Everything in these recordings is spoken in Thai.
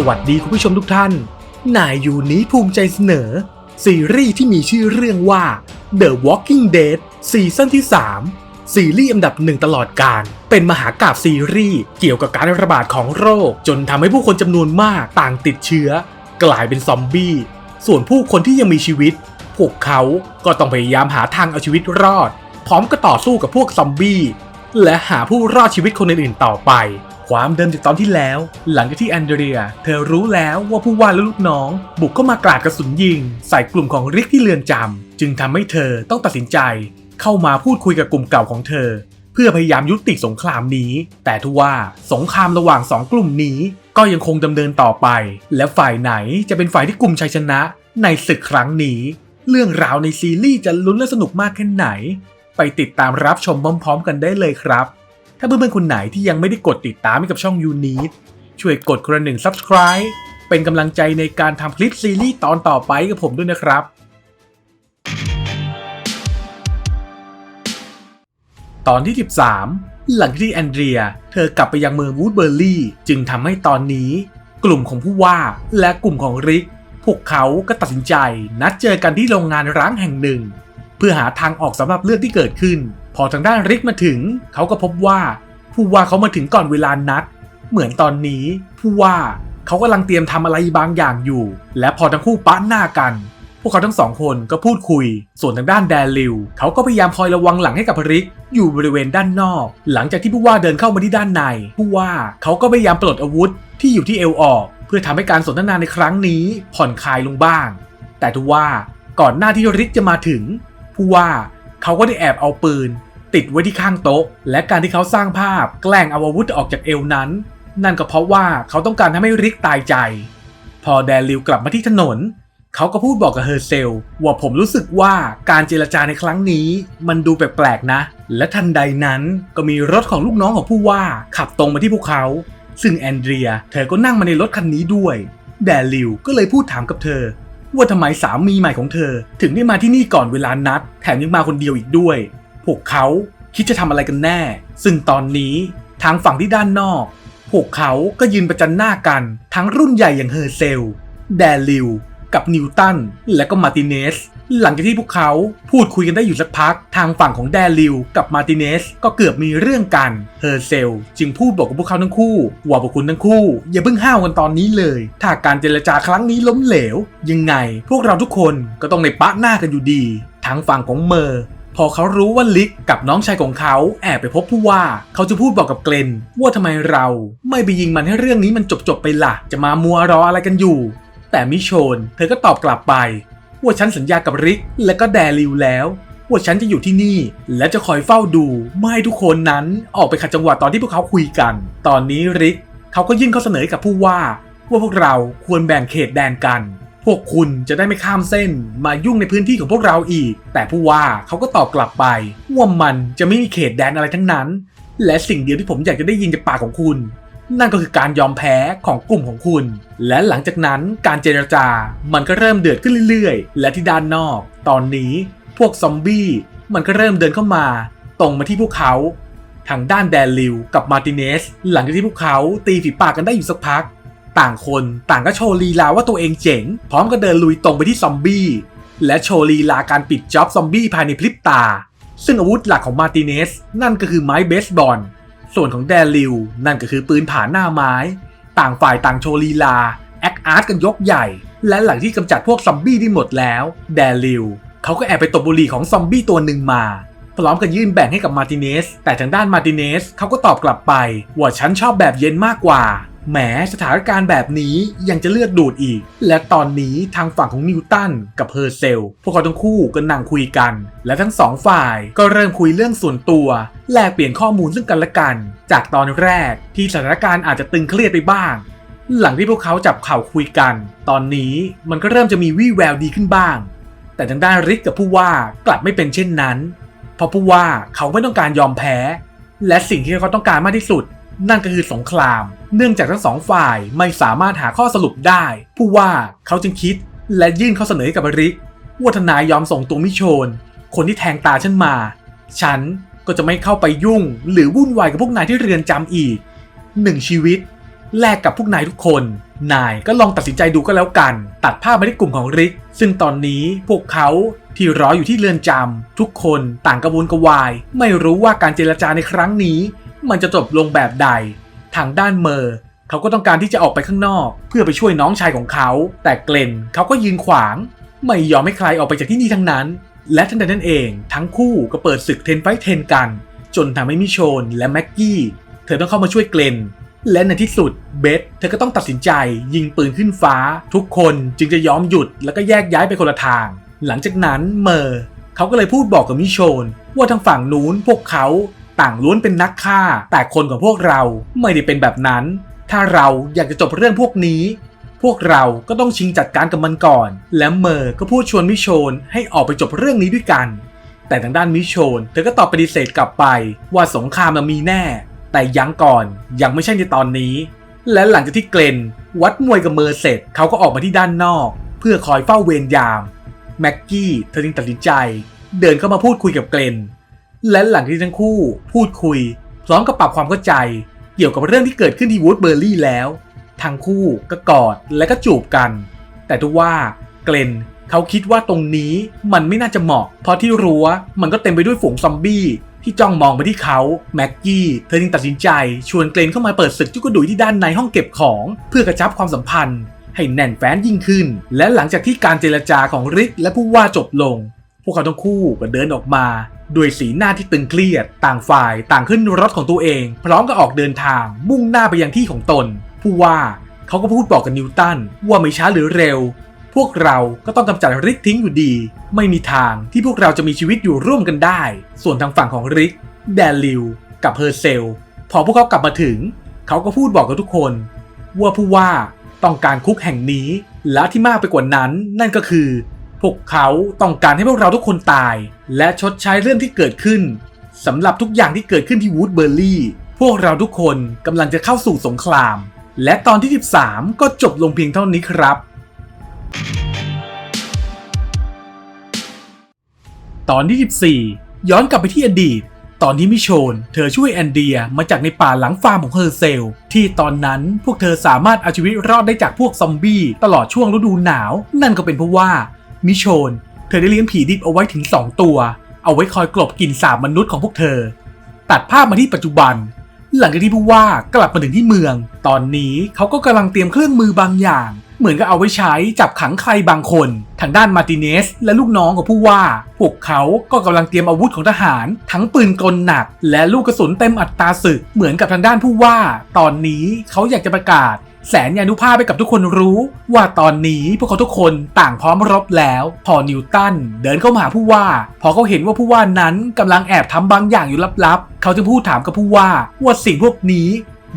สวัสดีคุณผู้ชมทุกท่าน นายอยู่นี้ภูมิใจเสนอ ซีรีส์ที่มีชื่อเรื่องว่า The Walking Dead ซีซั่นที่ 3 ซีรีส์อันดับหนึ่งตลอดการ เป็นมหากาพย์ซีรีส์เกี่ยวกับการระบาดของโรค จนทำให้ผู้คนจำนวนมากต่างติดเชื้อ กลายเป็นซอมบี้ ส่วนผู้คนที่ยังมีชีวิต พวกเขาก็ต้องพยายามหาทางเอาชีวิตรอด พร้อมกับต่อสู้กับพวกซอมบี้และหาผู้รอดชีวิตคนอื่นๆต่อไป ความเดิมจากตอนที่แล้ว หลังจากที่แอนเดรีย เธอรู้แล้วว่าผู้ว่าและลูกน้อง บุกเข้ามากราดกระสุนยิง ใส่กลุ่มของริกที่เรือนจำจึงทำให้เธอต้องตัดสินใจ เข้ามาพูดคุยกับกลุ่มเก่าของเธอ เพื่อพยายามยุติสงครามนี้ แต่ทว่าสงครามระหว่างสองกลุ่มนี้ ก็ยังคงดำเนินต่อไป และฝ่ายไหนจะเป็นฝ่ายที่กลุ่มชัยชนะ ในศึกครั้งนี้ เรื่องราวในซีรีส์จะลุ้นและสนุกมากแค่ไหน ไปติดตามรับชมพร้อม ๆ กันได้เลยครับ ถ้าเพื่อนๆคนไหนที่ยังไม่ได้กดติดตามให้กับช่อง u n i t ช่วยกดกระหนึ่ง subscribe เป็นกำลังใจในการทำคลิปซีรีส์ตอนต่อไปกับผมด้วยนะครับ ตอนที่ 13 หลังที่แอนเดรีย เธอกลับไปยังเมืองวูดเบอร์ลี่ จึงทำให้ตอนนี้ กลุ่มของผู้ว่าและกลุ่มของริก พวกเขาก็ตัดสินใจนัดเจอกันที่โรงงานร้างแห่งหนึ่ง เพื่อหาทางออกสำหรับเรื่องที่เกิดขึ้น พอทางด้านริกมาถึง เขาก็พบว่า ผู้ว่าเขามาถึงก่อนเวลานัด เหมือนตอนนี้ ผู้ว่าเขากำลังเตรียมทำอะไรบางอย่างอยู่ และพอทั้งคู่ปะหน้ากัน พวกเขาทั้งสองคนก็พูดคุย ส่วนทางด้านแดริวเขาก็พยายามคอยระวังหลังให้กับริก อยู่บริเวณด้านนอก หลังจากที่ผู้ว่าเดินเข้ามาที่ด้านใน ผู้ว่าเขาก็พยายามปลดอาวุธที่อยู่ที่เอวออก เพื่อทำให้การสนทนาในครั้งนี้ผ่อนคลายลงบ้าง แต่ทว่าก่อนหน้าที่ริกจะมาถึง ผู้ว่าเขาก็ได้แอบเอาปืน ติดไว้ที่ข้างโต๊ะ และการที่เขาสร้างภาพแกล้งเอาอาวุธออกจากเอวนั้น นั่นก็เพราะว่าเขาต้องการทำให้ริกตายใจ พอแดริวกลับมาที่ถนน เขาก็พูดบอกกับเฮอร์เซล ว่าผมรู้สึกว่าการเจรจาในครั้งนี้ มันดูแปลกๆนะ และทันใดนั้นก็มีรถของลูกน้องของผู้ว่าขับตรงมาที่พวกเขา ซึ่งแอนเดรีย เธอก็นั่งมาในรถคันนี้ด้วย แดริวก็เลยพูดถามกับเธอว่าทำไมสามีใหม่ของเธอ ถึงได้มาที่นี่ก่อนเวลานัด แถมยังมาคนเดียวอีกด้วย พวกเขาคิดจะทำอะไรกันแน่ ซึ่งตอนนี้ทางฝั่งที่ด้านนอก พวกเขาก็ยืนประจันหน้ากันทั้งรุ่นใหญ่อย่างเฮอร์เซล แดริว กับนิวตัน และก็มาติเนส หลังจากที่พวกเขาพูดคุยกันได้อยู่สักพัก ทางฝั่งของแดริว กับมาติเนส ก็เกือบมีเรื่องกัน เฮอร์เซล จึงพูดบอกกับพวกเขาทั้งคู่ ว่าพวกคุณทั้งคู่ อย่าเพิ่งห้าวกันตอนนี้เลย ถ้าการเจรจาครั้งนี้ล้มเหลว ยังไง พวกเราทุกคนก็ต้องในปะหน้ากันอยู่ดี ทางฝั่งของเมอร์ พอเขารู้ว่าลิกกับน้องชายของเขาแอบไปพบผู้ว่า เขาจะพูดบอกกับเกลนว่าทำไมเราไม่ไปยิงมันให้เรื่องนี้มันจบๆไปละ่ะ จะมามัวรออะไรกันอยู่ แต่มิโชน เธอก็ตอบกลับไป ว่าฉันสัญญากับริกและก็แดริวแล้วว่าฉันจะอยู่ที่นี่ และจะคอยเฝ้าดูไม่ให้ทุกคนนั้นออกไปขัดจังหวะตอนที่พวกเขาคุยกัน ตอนนี้ริกเขาก็ยื่นข้อเสนอให้กับผู้ว่า ว่าพวกเราควรแบ่งเขตแดนกัน วกคุณจะได้ไม่ข้ามเส้น มายุ่งในพื้นที่ของพวกเราอีก แต่ผู้ว่าเขาก็ตอบกลับไป ว่ามันจะไม่มีเขตแดนอะไรทั้งนั้น และสิ่งเดียวที่ผมอยากจะได้ยินจากปากของคุณ นั่นก็คือการยอมแพ้ของกลุ่มของคุณ และหลังจากนั้นการเจรจา มันก็เริ่มเดือดขึ้นเรื่อยๆ และที่ด้านนอก ตอนนี้พวกซอมบี้มันก็เริ่มเดินเข้ามา ตรงมาที่พวกเขาทางด้านแดนลิวกับมาร์ติเนสหลังจากที่พวกเขาตีฝีปากกันได้อยู่สักพัก ต่างคนต่างก็โชว์ลีลาว่าตัวเองเจ๋ง พร้อมกับเดินลุยตรงไปที่ซอมบี้ และโชว์ลีลาการปิดจ็อบซอมบี้ภายในพริบตา ซึ่งอาวุธหลักของมาติเนสนั่นก็คือไม้เบสบอล ส่วนของแดริวนั่นก็คือปืนผ่านหน้าไม้ ต่างฝ่ายต่างโชว์ลีลาแอคอาร์ตกันยกใหญ่ และหลังที่กำจัดพวกซอมบี้ได้หมดแล้วแดริวเขาก็แอบไปตบบุหรี่ของซอมบี้ตัวหนึ่งมาพร้อมกับยื่นแบ่งให้กับมาติเนส แต่ทางด้านมาติเนสเขาก็ตอบกลับไป ว่าฉันชอบแบบเย็นมากกว่า แหมสถานการณ์แบบนี้ยังจะเลือกดูดอีก และตอนนี้ทางฝั่งของนิวตันกับเฮอร์เซล พวกเขาทั้งคู่ก็นั่งคุยกัน และทั้งสองฝ่ายก็เริ่มคุยเรื่องส่วนตัว แลกเปลี่ยนข้อมูลซึ่งกันและกัน จากตอนแรกที่สถานการณ์อาจจะตึงเครียดไปบ้าง หลังที่พวกเขาจับเข่าคุยกัน ตอนนี้มันก็เริ่มจะมีวี่แววดีขึ้นบ้าง แต่ทางด้านริกกับผู้ว่ากลับไม่เป็นเช่นนั้น เพราะผู้ว่าเขาไม่ต้องการยอมแพ้ และสิ่งที่เขาต้องการมากที่สุด นั่นก็คือสงคราม เนื่องจากทั้งสองฝ่ายไม่สามารถหาข้อสรุปได้ ผู้ว่าเขาจึงคิดและยื่นข้อเสนอให้กับริกว่าทนายยอมส่งตัวมิโชน คนที่แทงตาฉันมา ฉันก็จะไม่เข้าไปยุ่ง หรือวุ่นวายกับพวกนายที่เรือนจำอีกหนึ่งชีวิต แลกกับพวกนายทุกคน นายก็ลองตัดสินใจดูก็แล้วกัน ตัดภาพมาที่กลุ่มของริก ซึ่งตอนนี้พวกเขาที่รออยู่ที่เรือนจำทุกคนต่างกระวนกระวาย ไม่รู้ว่าการเจรจาในครั้งนี้ มันจะจบลงแบบใด ทางด้านเมอร์เขาก็ต้องการที่จะออกไปข้างนอก เพื่อไปช่วยน้องชายของเขา แต่เกลนเขาก็ยืนขวาง ไม่ยอมให้ใครออกไปจากที่นี่ทั้งนั้น และทันใดนั้นเอง ทั้งคู่ก็เปิดศึกเทนไฟท์เทนกัน จนทำให้มิโชนและแม็กกี้เธอต้องเข้ามาช่วยเกลนและในที่สุดเบธเธอก็ต้องตัดสินใจยิงปืนขึ้นฟ้า ทุกคนจึงจะยอมหยุดแล้วก็แยกย้ายไปคนละทาง หลังจากนั้นเมอร์เขาก็เลยพูดบอกกับมิโชน ว่าทางฝั่งนู้นพวกเขา ต่างล้วนเป็นนักฆ่า แต่คนของพวกเราไม่ได้เป็นแบบนั้น ถ้าเราอยากจะจบเรื่องพวกนี้ พวกเราก็ต้องชิงจัดการกับมันก่อน และเมอร์ก็พูดชวนมิโชนให้ออกไปจบเรื่องนี้ด้วยกัน แต่ทางด้านมิโชนเธอก็ตอบปฏิเสธกลับไปว่าสงครามมันมีแน่ แต่ยังก่อนยังไม่ใช่ในตอนนี้ และหลังจากที่เกลนวัดมวยกับเมอร์เสร็จเขาก็ออกมาที่ด้านนอก เพื่อคอยเฝ้าเวรยามแม็กกี้เธอจึงตัดสินใจ เดินเข้ามาพูดคุยกับเกลน และหลังที่ทั้งคู่พูดคุย พร้อมกับปรับความเข้าใจ เกี่ยวกับเรื่องที่เกิดขึ้นที่วูดเบอร์รี่แล้ว ทั้งคู่ก็กอดและก็จูบกัน แต่ทว่าเกลนเขาคิดว่าตรงนี้มันไม่น่าจะเหมาะ เพราะที่รั้วมันก็เต็มไปด้วยฝูงซอมบี้ที่จ้องมองไปที่เขาแม็กกี้เธอจึงตัดสินใจ ชวนเกลนเข้ามาเปิดศึกจุกกระดุยที่ด้านในห้องเก็บของเพื่อกระชับความสัมพันธ์ ให้แน่นแฟ้นยิ่งขึ้น และหลังจากที่การเจรจาของริกและผู้ว่าจบลง พวกเขาทั้งคู่ก็เดินออกมา ด้วยสีหน้าที่ตึงเครียด ต่างฝ่ายต่างขึ้นรถของตัวเอง พร้อมกับออกเดินทาง มุ่งหน้าไปยังที่ของตน ผู้ว่าเขาก็พูดบอกกับนิวตันว่าไม่ช้าหรือเร็ว พวกเราก็ต้องกำจัดริกทิ้งอยู่ดี ไม่มีทางที่พวกเราจะมีชีวิตอยู่ร่วมกันได้ ส่วนทางฝั่งของริก แดลิว กับเฮอร์เซล พอพวกเขากลับมาถึง เขาก็พูดบอกกับทุกคน ว่าผู้ว่าต้องการคุกแห่งนี้และที่มากไปกว่านั้นนั่นก็คือ พวกเขาต้องการให้พวกเราทุกคนตาย และชดใช้เรื่องที่เกิดขึ้นสำหรับทุกอย่างที่เกิดขึ้นที่วูดเบอร์รี่พวกเราทุกคนกำลังจะเข้าสู่สงคราม และตอนที่ 13 ก็จบลงเพียงเท่านี้ครับ ตอนที่ 14 ย้อนกลับไปที่อดีต ตอนที่มิโชน เธอช่วยแอนเดียมาจากในป่าหลังฟาร์มของเฮอร์เซล ที่ตอนนั้นพวกเธอสามารถเอาชีวิตรอดได้จากพวกซอมบี้ตลอดช่วงฤดูหนาว นั่นก็เป็นเพราะว่า มิโชน เธอได้เลี้ยงผีดิบเอาไว้ถึง 2 ตัว เอาไว้คอยกลบกลิ่นสาบมนุษย์ของพวกเธอ ตัดภาพมาที่ปัจจุบัน หลังจากที่ผู้ว่ากลับมาถึงที่เมือง ตอนนี้เขาก็กำลังเตรียมเครื่องมือบางอย่าง เหมือนกับเอาไว้ใช้จับขังใครบางคน ทางด้านมาติเนส และลูกน้องของผู้ว่า พวกเขาก็กำลังเตรียมอาวุธของทหาร ทั้งปืนกลหนัก และลูกกระสุนเต็มอัตราศึก เหมือนกับทางด้านผู้ว่า ตอนนี้เขาอยากจะประกาศ แสนยานุภาพไปกับทุกคนรู้ว่าตอนนี้พวกเขาทุกคนต่างพร้อมรบแล้วพอนิวตันเดินเข้ามาหาผู้ว่า พอเขาเห็นว่าผู้ว่านั้นกำลังแอบทำบางอย่างอยู่ลับๆ เขาจึงพูดถามกับผู้ว่าว่าสิ่งพวกนี้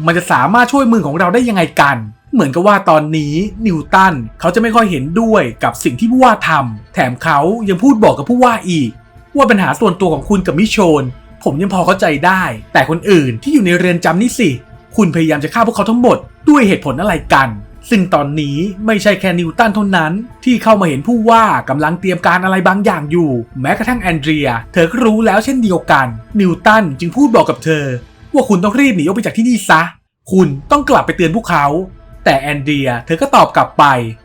มันจะสามารถช่วยเมืองของเราได้ยังไงกัน เหมือนกับว่าตอนนี้นิวตันเขาจะไม่ค่อยเห็นด้วยกับสิ่งที่ผู้ว่าทำแถมเขายังพูดบอกกับผู้ว่าอีก ว่าปัญหาส่วนตัวของคุณกับมิโชน ผมยังพอเข้าใจได้ แต่คนอื่นที่อยู่ในเรือนจำนี่สิ คุณพยายามจะฆ่าพวกเขาทั้งหมดด้วยเหตุผลอะไรกัน ซึ่งตอนนี้ไม่ใช่แค่นิวตันเท่านั้น ที่เข้ามาเห็นผู้ว่ากำลังเตรียมการอะไรบางอย่างอยู่ แม้กระทั่งแอนเดรีย เธอก็รู้แล้วเช่นเดียวกัน นิวตันจึงพูดบอกกับเธอ ว่าคุณต้องรีบหนีออกไปจากที่นี่ซะ คุณต้องกลับไปเตือนพวกเขา แต่แอนเดรียเธอก็ตอบกลับไป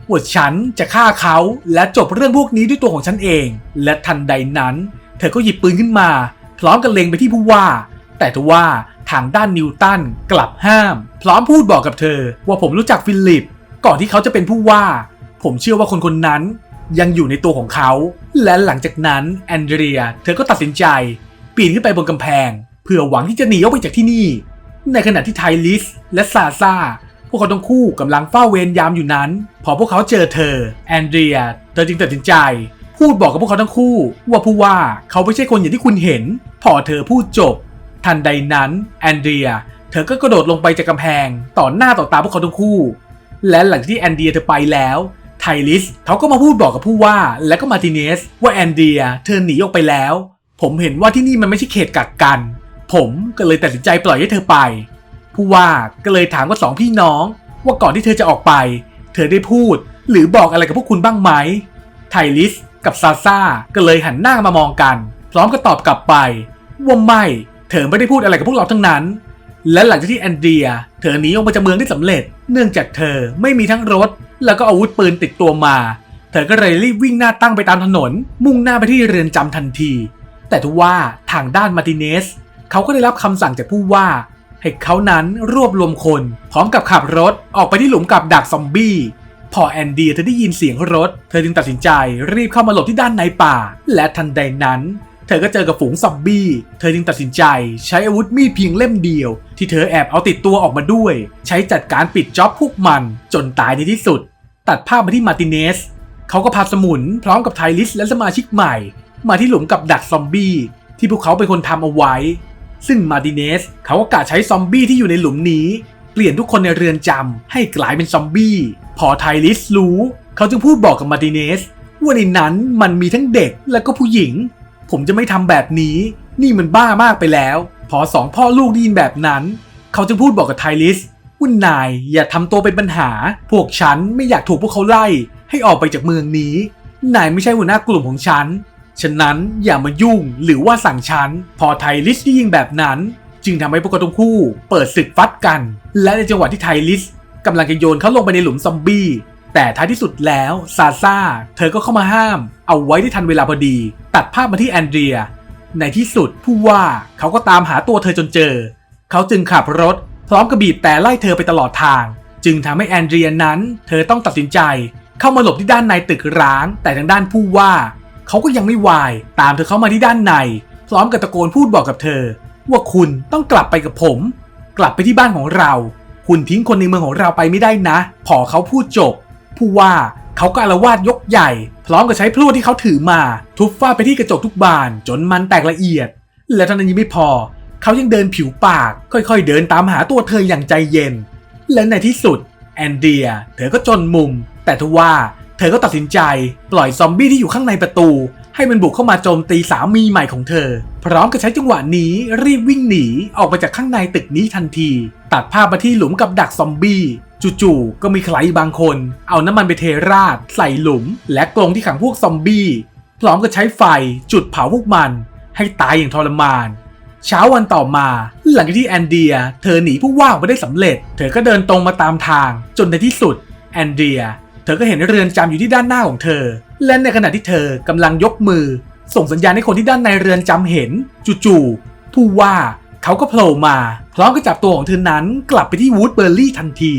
ว่าฉันจะฆ่าเขาและจบเรื่องพวกนี้ด้วยตัวของฉันเอง และทันใดนั้น เธอก็หยิบปืนขึ้นมาพร้อมกับเล็งไปที่ผู้ว่า แต่ทว่า ทางด้านนิวตันกลับห้าม พร้อมพูดบอกกับเธอ ว่าผมรู้จักฟิลิป ก่อนที่เขาจะเป็นผู้ว่า ผมเชื่อว่าคนคนนั้นยังอยู่ในตัวของเขา และหลังจากนั้นแอนเดรีย เธอก็ตัดสินใจ ปีนขึ้นไปบนกำแพง เพื่อหวังที่จะหนีออกไปจากที่นี่ ในขณะที่ไทลิสและซาซาพวกเขาทั้งคู่กำลังเฝ้าเวรยามอยู่นั้น พอพวกเขาเจอเธอแอนเดรีย เธอจึงตัดสินใจ พูดบอกกับพวกเขาทั้งคู่ ว่าผู้ว่าเขาไม่ใช่คนอย่างที่คุณเห็น พอเธอพูดจบ ทันใดนั้นแอนเดรีย เธอก็กระโดดลงไปจากกำแพง ต่อหน้าต่อตาพวกเขาทั้งคู่ และหลังจากที่แอนเดรียเธอไปแล้วไทลิสเขาก็มาพูดบอกกับผู้ว่าและก็มาติเนส ว่าแอนเดรีย เธอหนีออกไปแล้ว ผมเห็นว่าที่นี่มันไม่ใช่เขตกักกัน ผมก็เลยตัดสินใจปล่อยให้เธอไป ผู้ว่าก็เลยถามกับสองพี่น้อง ว่าก่อนที่เธอจะออกไป เธอได้พูด หรือบอกอะไรกับพวกคุณบ้างไหมไทลิสกับซาซาก็เลยหันหน้ามามองกัน พร้อมกับตอบกลับไปว่าไม่ เธอไม่ได้พูดอะไรกับพวกเราทั้งนั้น และหลังจากที่แอนเดีย เธอหนีออกมาจากเมืองได้สำเร็จ เนื่องจากเธอไม่มีทั้งรถ แล้วก็อาวุธปืนติดตัวมา เธอก็เลยรีบวิ่งหน้าตั้งไปตามถนน มุ่งหน้าไปที่เรือนจำทันที แต่ทว่าทางด้านมาติเนสเขาก็ได้รับคำสั่งจากผู้ว่าให้เขานั้นรวบรวมคน พร้อมกับขับรถออกไปที่หลุมกับดักซอมบี้พอแอนเดียเธอได้ยินเสียงรถ เธอจึงตัดสินใจรีบเข้ามาหลบที่ด้านในป่า และทันใดนั้น เธอก็เจอกับฝูงซอมบี้ เธอจึงตัดสินใจใช้อาวุธมีดเพียงเล่มเดียว ที่เธอแอบเอาติดตัวออกมาด้วย ใช้จัดการปิดจ็อบพวกมันจนตายในที่สุด ตัดภาพมาที่มาร์ติเนสเขาก็พาสมุนพร้อมกับไทลิสและสมาชิกใหม่ มาที่หลุมกับดักซอมบี้ที่พวกเขาเป็นคนทำเอาไว้ ซึ่งมาร์ติเนสเขาก็กะใช้ซอมบี้ที่อยู่ในหลุมนี้ เปลี่ยนทุกคนในเรือนจำให้กลายเป็นซอมบี้พอไทลิสรู้ เขาจึงพูดบอกกับมาร์ติเนสว่าในนั้นมันมีทั้งเด็กและก็ผู้หญิง ผมจะไม่ทำแบบนี้ นี่มันบ้ามากไปแล้ว พอสองพ่อลูกได้ยินแบบนั้น เขาจึงพูดบอกกับไทลิสว่านายอย่าทำตัวเป็นปัญหา พวกฉันไม่อยากถูกพวกเขาไล่ ให้ออกไปจากเมืองนี้ นายไม่ใช่หัวหน้ากลุ่มของฉัน ฉะนั้นอย่ามายุ่งหรือว่าสั่งฉัน พอไทลิสได้ยินแบบนั้น จึงทำให้พวกเขาทั้งคู่ เปิดศึกฟัดกัน และในจังหวะที่ไทลิสกำลังจะโยนเขาลงไปในหลุมซอมบี้ แต่ท้ายที่สุดแล้วซาซ่าเธอก็เข้ามาห้าม เอาไว้ได้ทันเวลาพอดี ตัดภาพมาที่แอนเดรีย ในที่สุดผู้ว่าเขาก็ตามหาตัวเธอจนเจอ เขาจึงขับรถ พร้อมกับบีบแต่ไล่เธอไปตลอดทาง จึงทำให้แอนเดรียนั้น เธอต้องตัดสินใจ เข้ามาหลบที่ด้านในตึกร้าง แต่ทางด้านผู้ว่า เขาก็ยังไม่วายตามเธอเข้ามาที่ด้านใน พร้อมกับตะโกนพูดบอกกับเธอ ว่าคุณต้องกลับไปกับผม กลับไปที่บ้านของเรา คุณทิ้งคนในเมืองของเราไปไม่ได้นะ พอเขาพูดจบ ผู้ว่า เขาก็อาละวาดยกใหญ่ พร้อมกับใช้พลั่วที่เขาถือมา ทุบฟาดไปที่กระจกทุกบาน จนมันแตกละเอียด และเท่านั้นยังไม่พอ เขายังเดินผิวปาก ค่อยๆ เดินตามหาตัวเธออย่างใจเย็น และในที่สุด แอนเดีย เธอก็จนมุม แต่ทว่าเธอก็ตัดสินใจ ปล่อยซอมบี้ที่อยู่ข้างในประตู ให้มันบุกเข้ามาโจมตีสามีใหม่ของเธอ พร้อมกับใช้จังหวะนี้รีบวิ่งหนีออกไปจากข้างในตึกนี้ทันที ตัดภาพมาที่หลุมกับดักซอมบี้ จู่ๆ ก็มีใครบางคน เอาน้ำมันไปเทราด ใส่หลุม และกรงที่ขังพวกซอมบี้พร้อมกับใช้ไฟจุดเผาพวกมัน ให้ตายอย่างทรมาน เช้าวันต่อมา หลังจากที่แอนเดีย เธอหนีผู้ว่าออกมาได้สำเร็จ เธอก็เดินตรงมาตามทาง จนในที่สุด แอนเดีย เธอก็เห็นเรือนจำอยู่ที่ด้านหน้าของเธอ และในขณะที่เธอกำลังยกมือ ส่งสัญญาณให้คนที่ด้านในเรือนจำเห็น จู่ๆผู้ว่าเขาก็โผล่มาพร้อมกับจับตัวของเธอนั้นกลับไปที่วูดเบอร์รี่ทันที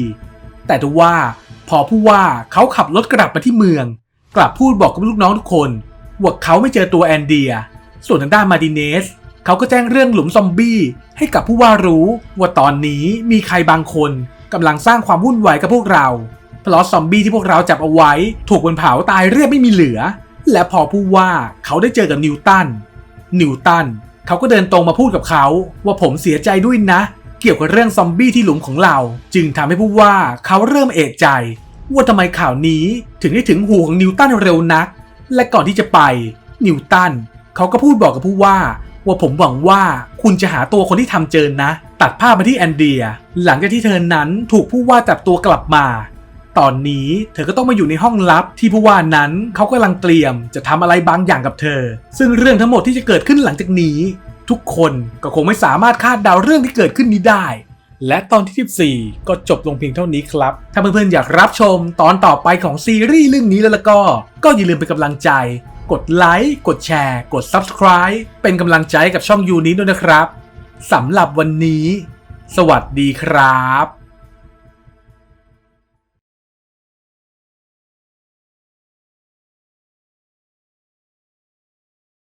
แต่ทว่าพอผู้ว่าเขาขับรถกลับมาที่เมือง กลับพูดบอกกับลูกน้องทุกคนว่าเขาไม่เจอตัวแอนเดีย ส่วนทางด้านมาร์ติเนสเขาก็แจ้งเรื่องหลุมซอมบี้ให้กับผู้ว่ารู้ว่าตอนนี้มีใครบางคนกำลังสร้างความวุ่นวายกับพวกเราเพราะซอมบี้ที่พวกเราจับเอาไว้ ถูกมันเผาตายเรียบไม่มีเหลือ และพอผู้ว่าเขาได้เจอกับนิวตันนิวตันเขาก็เดินตรงมาพูดกับเขาว่าผมเสียใจด้วยนะ เกี่ยวกับเรื่องซอมบี้ที่หลุมของเรา จึงทำให้ผู้ว่าเขาเริ่มเอกใจ ว่าทำไมข่าวนี้ถึงได้ถึงหูของนิวตันเร็วนัก และก่อนที่จะไป นิวตันเขาก็พูดบอกกับผู้ว่า ว่าผมหวังว่าคุณจะหาตัวคนที่ทำเจอนะ ตัดภาพมาที่แอนเดีย หลังจากที่เธอนั้นถูกผู้ว่าจับตัวกลับมา ตอนนี้เธอก็ต้องมาอยู่ในห้องลับที่ผู้ว่านั้นเขากำลังเตรียมจะทำอะไรบางอย่างกับเธอ ซึ่งเรื่องทั้งหมดที่จะเกิดขึ้นหลังจากนี้ ทุกคนก็คงไม่สามารถคาดเดาเรื่องที่เกิดขึ้นนี้ได้ และตอนที่ 14 ก็จบลงเพียงเท่านี้ครับ ถ้าเพื่อนๆอยากรับชมตอนต่อไปของซีรีส์เรื่องนี้แล้วก็ ก็อย่าลืมเป็นกำลังใจ กดไลค์ กดแชร์ กด Subscribe เป็นกำลังใจกับช่องยูนี้ด้วยนะครับสำหรับวันนี้ สวัสดีครับ